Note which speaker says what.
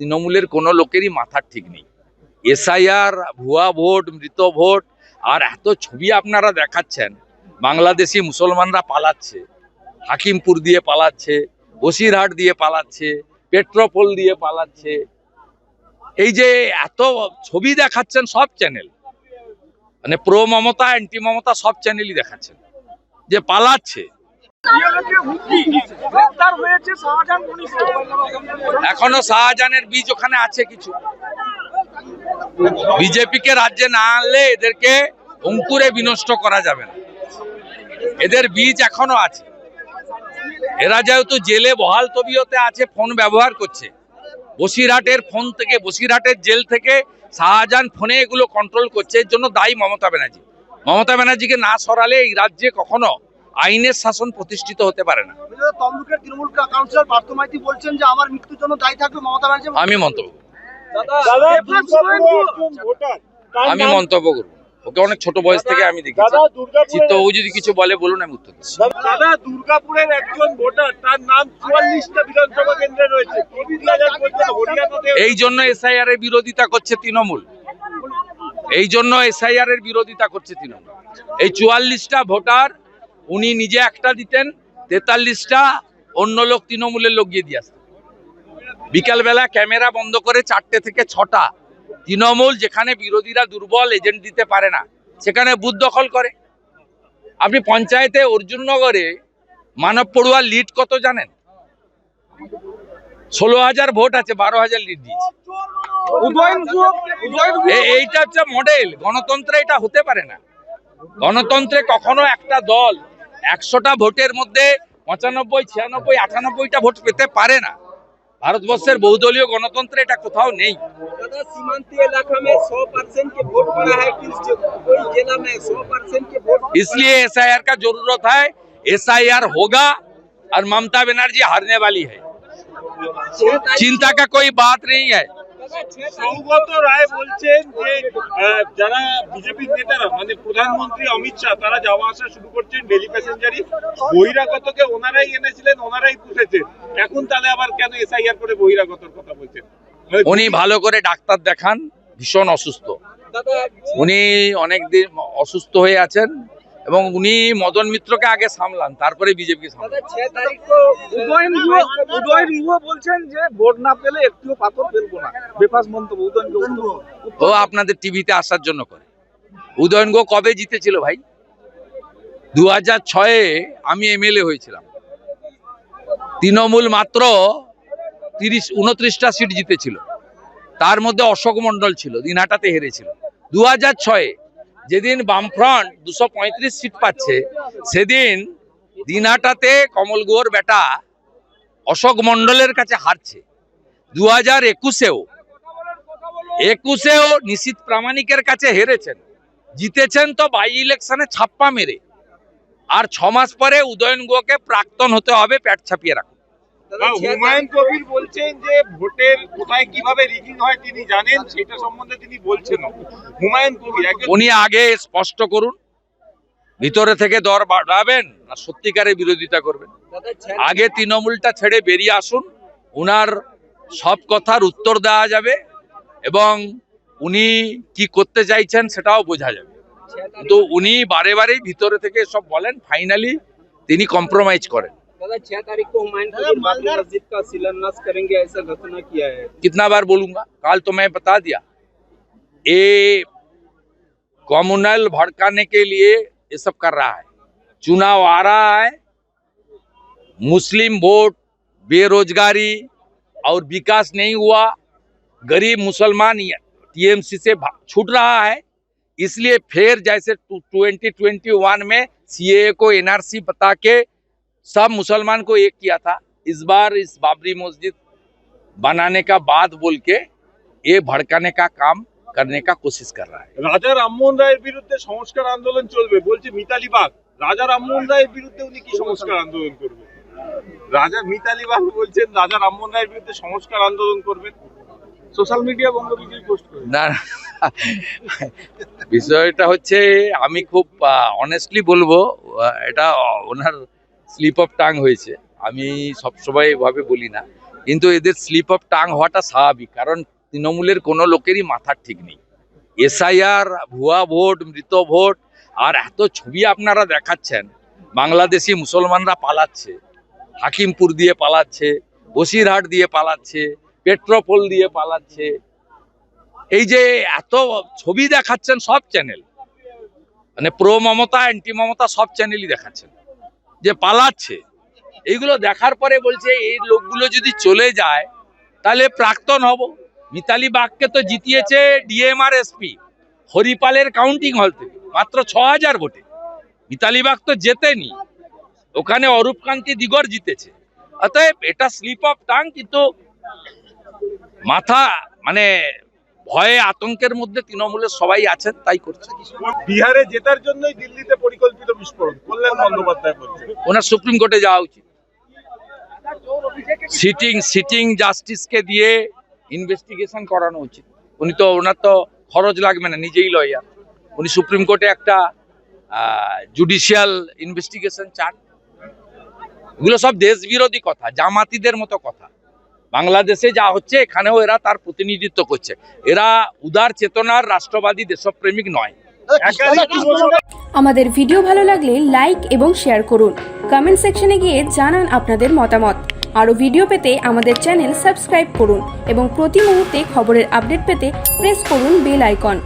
Speaker 1: তৃণমূলের কোনো লোকেরই মাথার ঠিক নেই। এসআইআর, ভুয়া ভোট, মৃত ভোট, আর এত ছবি আপনারা দেখাচ্ছেন, বাংলাদেশি মুসলমানরা পালাচ্ছে, হাকিমপুর দিয়ে পালাচ্ছে, বসিরহাট দিয়ে পালাচ্ছে, পেট্রোপোল দিয়ে পালাচ্ছে। এই যে এত ছবি দেখাচ্ছেন সব চ্যানেল মানে প্রো মমতা, অ্যান্টি মমতা সব চ্যানেলই দেখাচ্ছেন, যে পালাচ্ছে। এখনও শাহজাহানের বীজ ওখানে আছে কিছু। বিজেপিকে রাজ্যে না আনলে এদেরকে অঙ্কুরে বিনষ্ট করা যাবে না। এদের বীজ এখনও আছে। এরা যেহেতু জেলে বহাল তবিয়তে আছে, ফোন ব্যবহার করছে। বসিরহাটের ফোন থেকে, বসিরহাটের জেল থেকে শাহজাহান ফোনে এগুলো কন্ট্রোল করছে। এর জন্য দায়ী মমতা ব্যানার্জি। মমতা ব্যানার্জিকে না সরালে এই রাজ্যে কখনো আইনের শাসন প্রতিষ্ঠিত হতে পারে না।
Speaker 2: তৃণমূল কাউন্সিলর পার্থ মাইতি বলছেন যে আমার মৃত্যুর জন্য দায়ী থাকবে মমতা ব্যানার্জি
Speaker 1: আমি মন্তব্য আমি মন্তব্য করব। ওকে অনেক ছোট বয়স থেকে আমি দেখেছি।
Speaker 3: দাদা দুর্গাপুরের
Speaker 1: চিত্তবাবু যদি কিছু বলে বলুন আমি উত্তর দিচ্ছি।
Speaker 3: দাদা দুর্গাপুরের একজন ভোটার তার নাম চুয়াল্লিশটা বিধানসভা কেন্দ্রে রয়েছে।
Speaker 1: এই জন্য এসআইআর এর বিরোধিতা করছে তৃণমূল। এই জন্য এসআইআর এর বিরোধিতা করছে তৃণমূল। এই চুয়াল্লিশটা ভোটার উনি নিজে একটা দিতেন তেতাল্লিশটা অন্য লোক তৃণমূলের লোক গিয়ে দিয়ে আসতেন। বিকালবেলা ক্যামেরা বন্ধ করে চারটে থেকে ছটা তৃণমূল যেখানে বিরোধীরা দুর্বল এজেন্ট দিতে পারে না সেখানে বুথ দখল করে। আপনি পঞ্চায়েতে অর্জুননগরে মানব পড়ুয়ার লিড কত জানেন? ষোলো হাজার ভোট আছে বারো হাজার লিড দিয়েছে। এইটা হচ্ছে মডেল গণতন্ত্রে এটা হতে পারে না। গণতন্ত্রে কখনো একটা দল একশোটা ভোটের মধ্যে পঁচানব্বই ছিয়ানব্বই আটানব্বইটা ভোট পেতে পারে না ভারতবর্ষের বহুদলীয় গণতন্ত্রে এটা কোথাও নেই
Speaker 4: दादा सीमांतीय इलाका में 100 परसेंट के वोट पड़ा है किस ज- कोई जिला में 100 परसेंट के वोट
Speaker 1: इसलिए एसआईआर का जरूरत है एसआईआर होगा और ममता बनर्जी हारने वाली है
Speaker 4: छह तारीख
Speaker 1: चिंता का कोई बात नहीं है
Speaker 4: दादा छह तारीख
Speaker 3: সৌগত রায় বলছেন যে যারা বিজেপি নেতারা মানে প্রধানমন্ত্রী অমিত শাহ তারা যাওয়া আসা শুরু করছেন ডেলি প্যাসেঞ্জারি বহিরাগতকে ওনারাই এনেছিলেন ওনারাই পুষেছেন। এখন তাহলে আবার কেন এসআইআর করে বহিরাগতর কথা বলছেন?
Speaker 1: উনি ভালো করে ডাক্তার দেখান ভীষণ অসুস্থ। উনি অনেক দিন অসুস্থ হয়ে আছেন এবং উনি মদন মিত্রকে আগে সামলান তারপরে
Speaker 2: বিজেপি
Speaker 1: ও আপনাদের টিভিতে আসার জন্য করে। উদয়ন গো কবে জিতেছিল ভাই? দু হাজার ছয়ে আমি এমএলএ হয়েছিলাম। তৃণমূল মাত্র তিরিশ উনত্রিশটা সিট জিতেছিল। তার মধ্যে অশোক মণ্ডল ছিল দিনহাটাতে হেরেছিল। দু হাজার ছয়ে যেদিন বামফ্রন্ট দুশো পঁয়ত্রিশ সিট পাচ্ছে, সেদিন দিনহাটাতে কমল গুহর বেটা অশোক মণ্ডলের কাছে হারছে। দু হাজার একুশেও একুশেও নিশীত প্রামাণিকের কাছে হেরেছেন। জিতেছেন তো বাই ইলেকশনে ছাপ্পা মেরে। আর ছমাস পরে উদয়ন গুহকে প্রাক্তন হতে হবে, প্যাট ছাপিয়ে রাখুন
Speaker 3: হুমায়ুন কবির বলছেন যে ভোটের কোথায় কীভাবে রিগিং হয় তিনি জানেন সেটা সম্বন্ধে তিনি বলছেন হুমায়ুন কবির
Speaker 1: উনি আগে স্পষ্ট করুন ভিতরে থেকে দর বাড়াবেন না সত্যিকারে বিরোধিতা করবেন। আগে তৃণমূলটা ছেড়ে বেরিয়ে আসুন উনার সব কথার উত্তর দেওয়া যাবে এবং উনি কি করতে চাইছেন সেটাও বোঝা যাবে। কিন্তু উনি বারে বারেই ভিতরে থেকে সব বলেন ফাইনালি তিনি কম্প্রোমাইজ করেন।
Speaker 4: दादा छह तारीख को हुमायूं मस्जिद का शिलान्यास करेंगे ऐसा घोषणा किया है?
Speaker 1: कितना बार बोलूँगा? कल तो मैं बता दिया। ये कम्युनल भड़काने के लिए ये सब कर रहा है। चुनाव आ रहा है। मुस्लिम वोट बेरोजगारी और विकास नहीं हुआ। गरीब मुसलमान टीएमसी से छूट रहा है। इसलिए फिर जैसे ट्वेंटी ट्वेंटी वन में सीए को एनआरसी बता के सब मुसलमान को एक किया था इस बार इस बाबरी मस्जिद बनाने का बाद बोल के ये भड़काने का काम करने का कोशिश कर रहा है
Speaker 3: রাজা রামমোহন রায়ের বিরুদ্ধে সংস্কার আন্দোলন চলবে বলছে মিতালি বাগ রাজা রামমোহন রায়ের বিরুদ্ধে উনি কি সংস্কার আন্দোলন করবেন রাজা মিতালি বাগ বলছেন রাজা রামমোহন রায়ের বিরুদ্ধে সংস্কার আন্দোলন করবেন সোশ্যাল মিডিয়া বন্ধ বিজয়ী পোস্ট করে
Speaker 1: না না, বিষয়টা হচ্ছে আমি খুব অনেস্টলি বলবো আহ, এটা ওনার স্লিপ অফ টাং হয়েছে। আমি সবসময় এভাবে বলি না। কিন্তু এদের স্লিপ অফ টাং হওয়াটা স্বাভাবিক, কারণ তৃণমূলের কোনো লোকেরই মাথার ঠিক নেই। এসআইআর, ভুয়া ভোট, মৃত ভোট, আর এত ছবি আপনারা দেখাচ্ছেন, বাংলাদেশি মুসলমানরা পালাচ্ছে, হাকিমপুর দিয়ে পালাচ্ছে, বসিরহাট দিয়ে পালাচ্ছে, পেট্রোপোল দিয়ে পালাচ্ছে। এই যে এত ছবি দেখাচ্ছেন সব চ্যানেল মানে প্রো মমতা অ্যান্টি মমতা সব চ্যানেলই দেখাচ্ছেন। যে পালাচ্ছে। এইগুলো দেখার পরে বলছে, এই লোকগুলো যদি চলে যায়, তাহলে প্রাক্তন হব। মিতালি বাগকে তো জিতিয়েছে ডিএম আর এসপি, হরিপালের কাউন্টিং হল থেকে, মাত্র ছ হাজার ভোটে। মিতালি বাগ তো জেতেনি, ওখানে অরূপ কান্তি দিগর জিতেছে। অতএব এটা স্লিপ অফ টাং কিন্তু মাথা মানে ভয়ে আতঙ্কের মধ্যে তৃণমূলের সবাই আছেন তাই করছে।
Speaker 3: বিহারে জেতার জন্যই দিল্লিতে পরিকল্পিত বিস্ফোরণ কল্যাণ বন্দ্যোপাধ্যায় বলছে
Speaker 1: ওনার সুপ্রিম কোর্টে যাওয়া উচিত। সিটিং সিটিং জাস্টিসকে দিয়ে ইনভেস্টিগেশন করানো উচিত। উনি তো ওনার তো খরচ লাগবে না নিজেই লয়ার উনি সুপ্রিম কোর্টে একটা জুডিশিয়াল ইনভেস্টিগেশন চান। এগুলো সব দেশ বিরোধী কথা জামাতিদের মতো কথা। বাংলাদেশে যা হচ্ছে, এখানেও এরা তার প্রতিনিধিত্ব করছে। এরা উদার চেতনার রাষ্ট্রবাদী দেশপ্রেমিক নয়।
Speaker 5: আমাদের ভিডিও ভালো লাগলে লাইক এবং শেয়ার করুন। কমেন্ট সেকশনে গিয়ে জানান আপনাদের মতামত। আরও ভিডিও পেতে আমাদের চ্যানেল সাবস্ক্রাইব করুন এবং প্রতি মুহূর্তে খবরের আপডেট পেতে প্রেস করুন বেল আইকন।